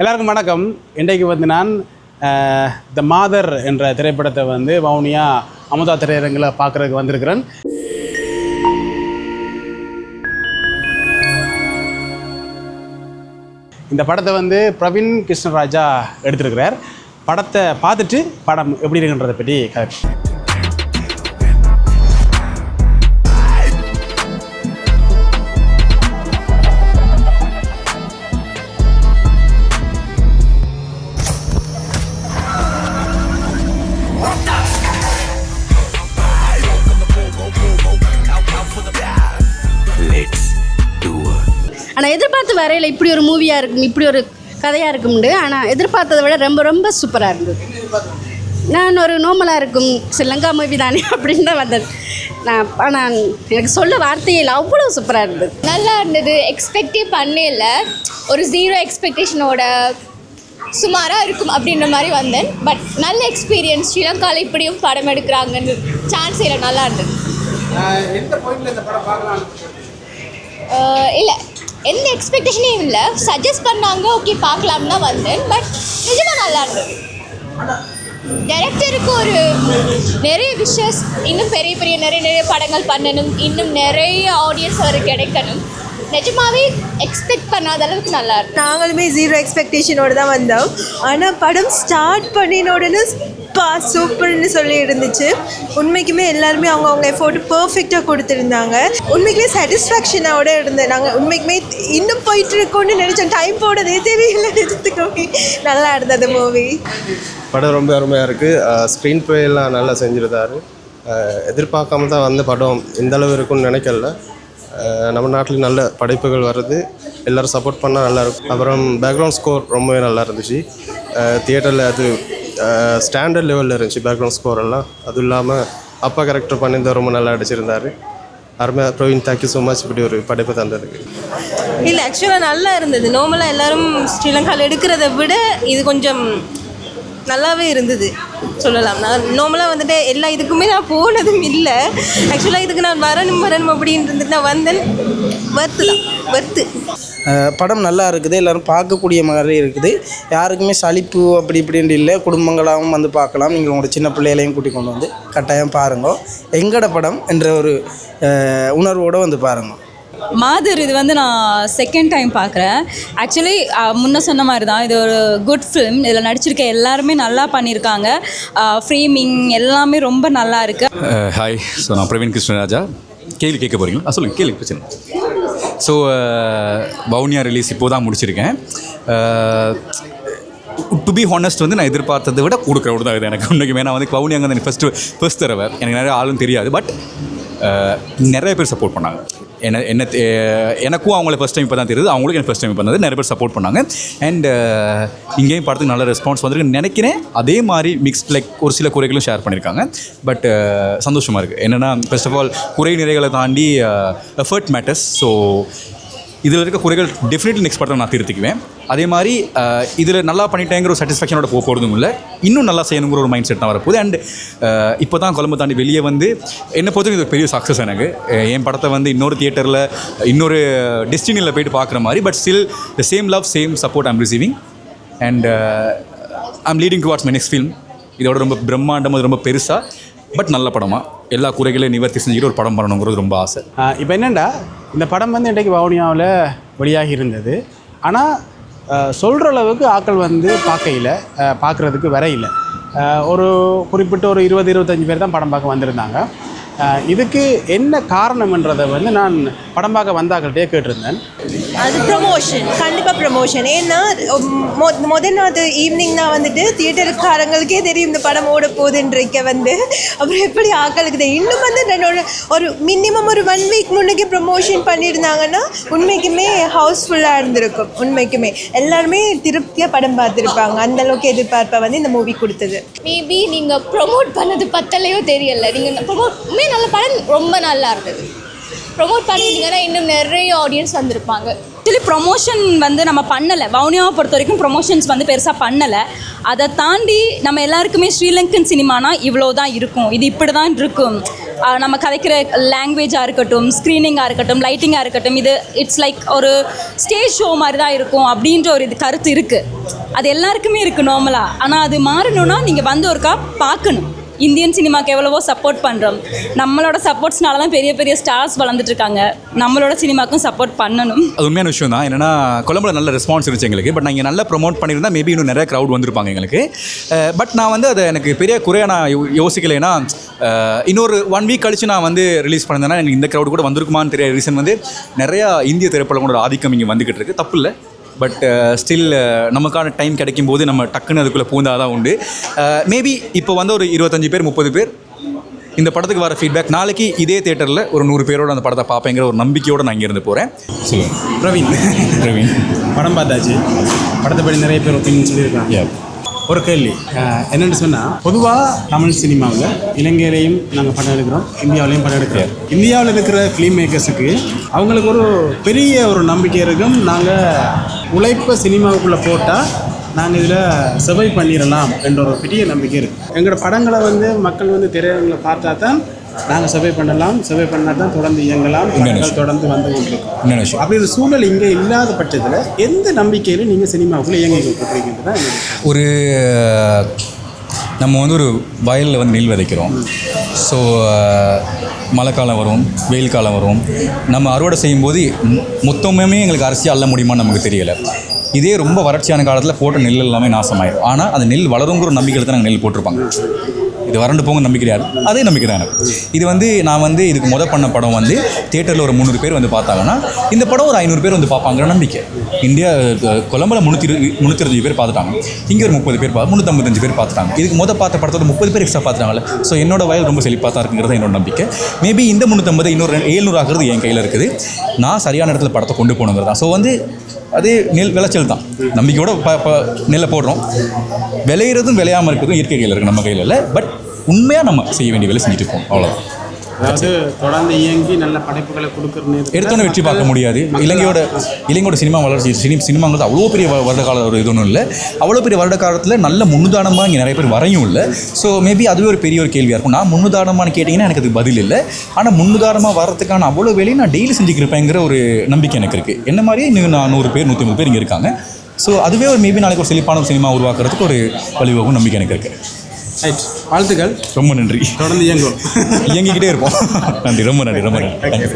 எல்லாருக்கும் வணக்கம். இன்றைக்கு வந்து நான் த மாதர் என்ற திரைப்படத்தை வந்து வவுனியா அமுதா திரையரங்கில் பார்க்குறதுக்கு வந்திருக்கிறேன். இந்த படத்தை வந்து பிரவீன் கிருஷ்ணராஜா எடுத்திருக்கிறார். படத்தை பார்த்துட்டு படம் எப்படி இருக்குன்றதை பற்றி கதை வரையில் இப்படி ஒரு மூவியாக இருக்கும் இப்படி ஒரு கதையாக இருக்கும்ண்டு. ஆனால் எதிர்பார்த்ததை விட ரொம்ப ரொம்ப சூப்பராக இருந்தது. நான் ஒரு நோமலாக இருக்கும் ஸ்ரீலங்கா மூவி தானே அப்படின்னு தான் வந்தது. நான் ஆனால் எனக்கு சொல்ல வார்த்தையே இல்லை அவ்வளோ சூப்பராக இருந்தது. நல்லா இருந்தது. எக்ஸ்பெக்டே பண்ணல ஒரு ஜீரோ எக்ஸ்பெக்டேஷனோட சுமாராக இருக்கும் அப்படின்ற மாதிரி வந்தேன். பட் நல்ல எக்ஸ்பீரியன்ஸ் ஸ்ரீலங்காவில் இப்படியும் படம் எடுக்கிறாங்கன்னு சான்ஸ் இல்லை நல்லா இருந்தது. எந்த பாயிண்டில் இந்த படம் பார்க்கலாம் இல்லை. எந்த எக்ஸ்பெக்டேஷனையும் இல்லை. சஜஸ்ட் பண்ணாங்க ஓகே பார்க்கலாம் தான் வந்தேன். பட் நிஜமாக நல்லா இருந்தது. டைரக்டருக்கு ஒரு நிறைய விஷஸ் இன்னும் பெரிய பெரிய நிறைய நிறைய படங்கள் பண்ணணும். இன்னும் நிறைய ஆடியன்ஸ் அவருக்கு கிடைக்கணும். நிஜமாவே எக்ஸ்பெக்ட் பண்ணாத அளவுக்கு நல்லா இருக்கு நாங்களுமே ஜீரோ எக்ஸ்பெக்டேஷனோடு தான் வந்தோம். ஆனால் படம் ஸ்டார்ட் பண்ணின உடனே பா சூப்பர்னு சொல்லி இருந்துச்சு. உண்மைக்குமே எல்லாருமே அவங்க அவங்க எஃபோர்ட் பர்ஃபெக்டாக கொடுத்துருந்தாங்க. உண்மைக்குமே சாட்டிஸ்ஃபேக்ஷனோட இருந்தேன். நாங்கள் உண்மைக்குமே இன்னும் போயிட்டு இருக்கோம்னு நினச்சோம். டைம் போடுறதே தெரியல. நிஜத்துக்குமே நல்லா இருந்தது மூவி படம் ரொம்ப அருமையாக இருக்குது ஸ்க்ரீன் எல்லாம் நல்லா செஞ்சுருந்தாரு. எதிர்பார்க்காம தான் வந்த படம் இந்தளவு இருக்கும்னு நினைக்கல. நம்ம நாட்டில் நல்ல படைப்புகள் வருது. எல்லோரும் சப்போர்ட் பண்ணால் நல்லாயிருக்கும் அப்புறம் பேக்ரவுண்ட் ஸ்கோர் ரொம்பவே நல்லா இருந்துச்சு. தியேட்டரில் அது ஸ்டாண்டர்ட் லெவலில் இருந்துச்சு பேக்ரவுண்ட் ஸ்கோர் எல்லாம். அதுவும் இல்லாமல் அப்பா கேரக்டர் பண்ணியிருந்தா ரொம்ப நல்லா அடிச்சிருந்தாரு அருமையாக பிரவீன் தேங்க்யூ ஸோ மச் இப்படி ஒரு படைப்பு தந்ததுக்கு. இல்லை ஆக்சுவலாக நல்லா இருந்தது. நார்மலாக எல்லாரும் ஸ்ரீலங்காவில் எடுக்கிறத விட இது கொஞ்சம் நல்லாவே இருந்தது. சொல்லலாம். நான் நார்மலாக வந்துட்டு எல்லா இதுக்குமே நான் போனதும் இல்லை. ஆக்சுவலாக இதுக்கு நான் வரணும் வரணும் அப்படின்னு இருந்துட்டு நான் வந்தேன். வர்த்து தான். வர்த்து படம் நல்லா இருக்குது எல்லோரும் பார்க்கக்கூடிய மாதிரி இருக்குது. யாருக்குமே சலிப்பு அப்படி இப்படின்ட்டு இல்லை. குடும்பங்களாகவும் வந்து பார்க்கலாம். நீங்கள் உங்களோட சின்ன பிள்ளைகளையும் கூட்டி கொண்டு வந்து கட்டாயம் பாருங்க. எங்கட படம் என்ற ஒரு உணர்வோடு வந்து பாருங்க. மாதர் இது வந்து நான் செகண்ட் டைம் பார்க்குறேன். ஆக்சுவலி முன்ன சொன்ன மாதிரி தான். இது ஒரு குட் ஃபிலிம் இதில் நடிச்சிருக்க எல்லாருமே நல்லா பண்ணியிருக்காங்க. ஃப்ரேமிங் எல்லாமே ரொம்ப நல்லா இருக்கு. ஹாய் ஸோ நான் பிரவீன் கிருஷ்ணராஜா. கேள்வி கேட்க போகிறீங்களா சொல்லுங்கள் கேள்வி பிரச்சனை ஸோ வவுனியா ரிலீஸ் இப்போ தான் முடிச்சிருக்கேன். டு பி ஹானஸ்ட் வந்து நான் எதிர்பார்த்ததை விட கூட க்ரௌட் தான் இது எனக்கு உண்மைக்குமே நான் வந்து வவுனியா அங்கே ஃபஸ்ட்டு ஃபஸ்ட் தடவை. எனக்கு நிறைய ஆளும் தெரியாது. பட் நிறைய பேர் சப்போர்ட் பண்ணாங்க. என்ன என்ன தே- எனக்கும் அவங்கள ஃபஸ்ட் டைம் இப்போ தான் தெரியுது. அவங்களுக்கும் எனக்கு ஃபஸ்ட் டைம் இப்போ தான் நிறைய பேர் சப்போர்ட் பண்ணாங்க. அண்ட் இங்கேயும் படத்துக்கு நல்ல ரெஸ்பான்ஸ் வந்திருக்குன்னு நினைக்கிறேன். அதே மாதிரி மிக்ஸ்ட் லைக் ஒரு சில குறைகளும் ஷேர் பண்ணியிருக்காங்க. பட் சந்தோஷமாக இருக்குது என்னென்னா ஃபர்ஸ்ட் ஆஃப் ஆல் குறை நிறைகளை தாண்டி எஃபர்ட் மேட்டர்ஸ் ஸோ இதில் இருக்க குறைகள் டெஃபினெட்லி நெக்ஸ்ட் படத்தை நான் திருத்திக்குவேன். அதே மாதிரி இதில் நல்லா பண்ணிட்டேங்கிற ஒரு சாட்டிஸ்ஃபேக்ஷனோட போக போகிறதும் இல்லை. இன்னும் நல்லா செய்யணுங்கிற ஒரு மைண்ட் செட் தான் வரப்போகுது. அண்ட் இப்போ தான் கொழம்பு தாண்டி வெளியே வந்து என்னை பொறுத்தவரைக்கும் இது பெரிய சக்ஸஸ் எனக்கு. என் படத்தை வந்து இன்னொரு தியேட்டரில் இன்னொரு டெஸ்டினியில் போயிட்டு பார்க்குற மாதிரி but still the same love same support I'm receiving and I'm leading towards my next film இதோட ரொம்ப பிரம்மாண்டம் அது ரொம்ப பெருசாக பட் நல்ல படமாக எல்லா குறைகளையும் நிவர்த்தி செஞ்சுட்டு ஒரு படம் பண்ணணுங்கிறது ரொம்ப ஆசை. இப்போ என்னென்னா இந்த படம் வந்து இன்றைக்கு வவுனியாவில் வெளியாகி இருந்தது. ஆனால் சொல்கிற அளவுக்கு ஆட்கள் வந்து பார்க்கையில் பார்க்குறதுக்கு வரையில. ஒரு குறிப்பிட்ட ஒரு இருபது இருபத்தஞ்சி பேர் தான் படம் பார்க்க வந்திருந்தாங்க. இதுக்கு என்ன காரணம்ன்றதை வந்து நான் படம் பார்க்க வந்தாக்கள்கிட்டே கேட்டிருந்தேன். அது ப்ரமோஷன் கண்டிப்பாக ப்ரமோஷன் ஏன்னா மொ முதல் நாள் ஈவினிங் தான் வந்துட்டு தியேட்டருக்காரங்களுக்கே தெரியும் இந்த படம் ஓட போகுதுன்றக்க வந்து. அப்புறம் எப்படி ஆக்களுக்கு இன்னும் வந்து என்னோட ஒரு மினிமம் ஒரு ஒன் வீக் முன்னுக்கே ப்ரமோஷன் பண்ணியிருந்தாங்கன்னா உண்மைக்குமே ஹவுஸ்ஃபுல்லாக இருந்திருக்கும். உண்மைக்குமே. எல்லாருமே திருப்தியாக படம் பார்த்துருப்பாங்க. அந்த அளவுக்கு எதிர்பார்ப்பை வந்து இந்த மூவி கொடுத்தது. மேபி நீங்கள் ப்ரொமோட் பண்ணது பத்தலையோ தெரியல. நீங்கள் ப்ரொமோட்மே நல்ல படம் ரொம்ப நல்லா இருந்தது. ப்ரொமோட் பண்ணிட்டீங்கன்னா இன்னும் நிறைய ஆடியன்ஸ் வந்திருப்பாங்க. ஆக்சுவலி ப்ரொமோஷன் வந்து நம்ம பண்ணலை. வவுனியாவை பொறுத்த வரைக்கும் ப்ரொமோஷன்ஸ் வந்து பெருசாக பண்ணலை. அதை தாண்டி நம்ம எல்லாருக்குமே ஸ்ரீலங்கன் சினிமானா இவ்வளோ தான் இருக்கும். இது இப்படி தான் இருக்கும் நம்ம கதைக்கிற லாங்குவேஜாக இருக்கட்டும் ஸ்க்ரீனிங்காக இருக்கட்டும் லைட்டிங்காக இருக்கட்டும் இது இட்ஸ் லைக் ஒரு ஸ்டேஜ் ஷோ மாதிரி தான் இருக்கும் அப்படின்ற ஒரு இது கருத்து இருக்குது அது எல்லாருக்குமே இருக்குது நார்மலாக ஆனால் அது மாறணும்னா நீங்கள் வந்து ஒருக்கா பார்க்கணும் இந்தியன் சினிமாக்கு எவ்வளவோ சப்போர்ட் பண்ணுறோம் நம்மளோட சப்போர்ட்ஸ்னால தான் பெரிய பெரிய ஸ்டார்ஸ் வளர்ந்துட்டு இருக்காங்க நம்மளோட சினிமாக்கும் சப்போர்ட் பண்ணணும். அது உண்மையான விஷயம் தான் என்னன்னா கொழம்புல நல்ல ரெஸ்பான்ஸ் இருந்துச்சு எங்களுக்கு. பட் நாங்கள் நல்லா ப்ரொமோட் பண்ணியிருந்தா மேபி இன்னும் நிறைய க்ரௌட் வந்திருப்பாங்க எங்களுக்கு. பட் நான் வந்து அதை எனக்கு பெரிய குறையாக நான் யோ- யோசிக்கலைன்னா இன்னொரு ஒன் வீக் கழிச்சு நான் வந்து ரிலீஸ் பண்ணியிருந்தேன்னா எனக்கு இந்த க்ரௌட் கூட வந்திருக்குமான்னு தெரிய ரீசன் வந்து நிறையா இந்திய திரைப்படங்களோட ஆதிக்கம் இங்கே வந்துக்கிட்டு இருக்கு. தப்பு இல்லை. பட் ஸ்டில் நமக்கான டைம் கிடைக்கும் போது நம்ம டக்குன்னு அதுக்குள்ளே பூந்தாதான் தான் உண்டு மேபி இப்போ வந்து ஒரு இருபத்தஞ்சு பேர் முப்பது பேர் இந்த படத்துக்கு வர ஃபீட்பேக் நாளைக்கு இதே தேட்டரில் ஒரு நூறு பேரோட அந்த படத்தை பார்ப்பேங்கிற ஒரு நம்பிக்கையோடு நான் இங்கேருந்து போகிறேன் சொல்லுங்கள் பிரவீன். பிரவீன். படம் பார்த்தாச்சு. படத்தை படி நிறைய பேர் ஒப்பீனியன் சொல்லியிருக்காங்க. ஒரு கேள்வி. என்னன்னு சொன்னால் பொதுவாக தமிழ் சினிமாவில் இலங்கையிலையும் நாங்கள் படம் எடுக்கிறோம் இந்தியாவிலையும் படம் எடுக்கிறோம். இந்தியாவில் இருக்கிற ஃபிலிம் மேக்கர்ஸுக்கு அவங்களுக்கு ஒரு பெரிய ஒரு நம்பிக்கை இருக்கும். நாங்கள் உழைப்பை சினிமாவுக்குள்ளே போட்டால் நாங்கள் இதில் செவை பண்ணிடலாம் என்ற ஒரு பெரிய நம்பிக்கை இருக்குது எங்களோட படங்களை வந்து மக்கள் வந்து திரையரங்களை பார்த்தா தான் நாங்கள் செவை பண்ணலாம் செவை பண்ணால் தான் தொடர்ந்து இயங்கலாம் படங்கள் தொடர்ந்து வந்து கொண்டிருக்கோம். அப்படி ஒரு சூழல் இங்கே இல்லாத பட்சத்தில் எந்த நம்பிக்கையில் நீங்கள் சினிமாவுக்குள்ளே இயங்கி என்னுடைய ஒரு நம்ம வந்து ஒரு வயலில் வந்து நெல் விதைக்கிறோம். ஸோ uh, மழை காலம் வரும் வெயில் காலம் வரும். நம்ம அறுவடை செய்யும்போது மொத்தமுமே எங்களுக்கு அரிசி அள்ள முடியுமான்னு நமக்கு தெரியலை. இதே ரொம்ப வறட்சியான காலத்தில் போட்ட நெல் எல்லாமே நாசமாயிடும் ஆனால் அந்த நெல் வளருங்கிற நம்பிக்கையில் தான் நாங்கள் நெல் போட்டிருப்பாங்க. இது வறண்டு போங்க நம்பிக்கை கிடையாது அதே நம்பிக்கை தான் இது வந்து நான் வந்து இதுக்கு முத பண்ண படம் வந்து தேட்டரில் ஒரு முந்நூறு பேர் வந்து பார்த்தாங்கன்னா இந்த படம் ஒரு ஐநூறு பேர் வந்து பார்ப்பாங்கிற நம்பிக்கை. இந்தியா அஹ், முந்நூற்றி முந்நூற்றி இருபது பேர் பார்த்துட்டாங்க. இங்கே ஒரு முப்பது பேர் பா முந்நூற்றம்பத்தஞ்சு பேர் பார்த்துட்டாங்க. இதுக்கு முத பார்த்த படத்தோட முப்பது பேர் எக்ஸ்ட்ரா பார்த்துட்டாங்கல்ல. ஸோ என்னோட வயல் ரொம்ப செழிப்பாக தான் இருக்குங்கிறது என்னோட நம்பிக்கை. மேபி இந்த முந்நூற்றம்பது இன்னொரு ஏழ்நூறு ஆகிறது என் கையில் இருக்குது. நான் சரியான இடத்துல படத்தை கொண்டு போகணுங்கிறது தான். ஸோ வந்து அது நெல் விளைச்சல் தான். நம்பிக்கையோட ப ப நெல்லை போடுறோம். விளையிறதும் விளையாமல் இருக்கிறதும் இயற்கை கையில் இருக்குது நம்ம கையில் இல்லை. பட் உண்மையாக நம்ம செய்ய வேண்டிய வேலை செஞ்சுட்டு இருக்கோம். அவ்வளோதான் அதாவது தொடர்ந்து இயங்கி நல்ல படைப்புகளை கொடுக்குற நேரத்துல எடுத்தோன்னே வெற்றி பார்க்க முடியாது. இலங்கையோட இலங்கையோட சினிமா வளர்ச்சி சினி சினிமாங்கிறது அவ்வளோ பெரிய வருட கால ஒரு இது ஒன்றும் இல்லை. அவ்வளோ பெரிய வருட காலத்தில் நல்ல முன்னுதாரணமாக இங்கே நிறைய பேர் வரையும் இல்லை. ஸோ மேபி அதுவே ஒரு பெரிய ஒரு கேள்வியாக இருக்கும். நான் முன்னுதாரணமானு கேட்டிங்கன்னா எனக்கு அதுக்கு பதில் இல்லை. ஆனால் முன்னுதாரணமாக வரதுக்கான அவ்வளோ வேலையை நான் டெய்லி செஞ்சுக்கிருப்பேங்கிற ஒரு நம்பிக்கை எனக்கு இருக்குது என்ன மாதிரியே இன்னும் நான் நூறு பேர் நூற்றி ஐம்பது பேர் இங்கே இருக்காங்க. ஸோ அதுவே ஒரு மேபி நாளைக்கு ஒரு செழிப்பான ஒரு சினிமா உருவாக்குறதுக்கு ஒரு வழிவகும் நம்பிக்கை எனக்கு இருக்குது ரைட் வாழ்த்துக்கள். ரொம்ப நன்றி. தொடர்ந்து இயங்கும் இயங்கிக்கிட்டே இருப்போம். நன்றி ரொம்ப நன்றி ரொம்ப நன்றி. தேங்க்யூ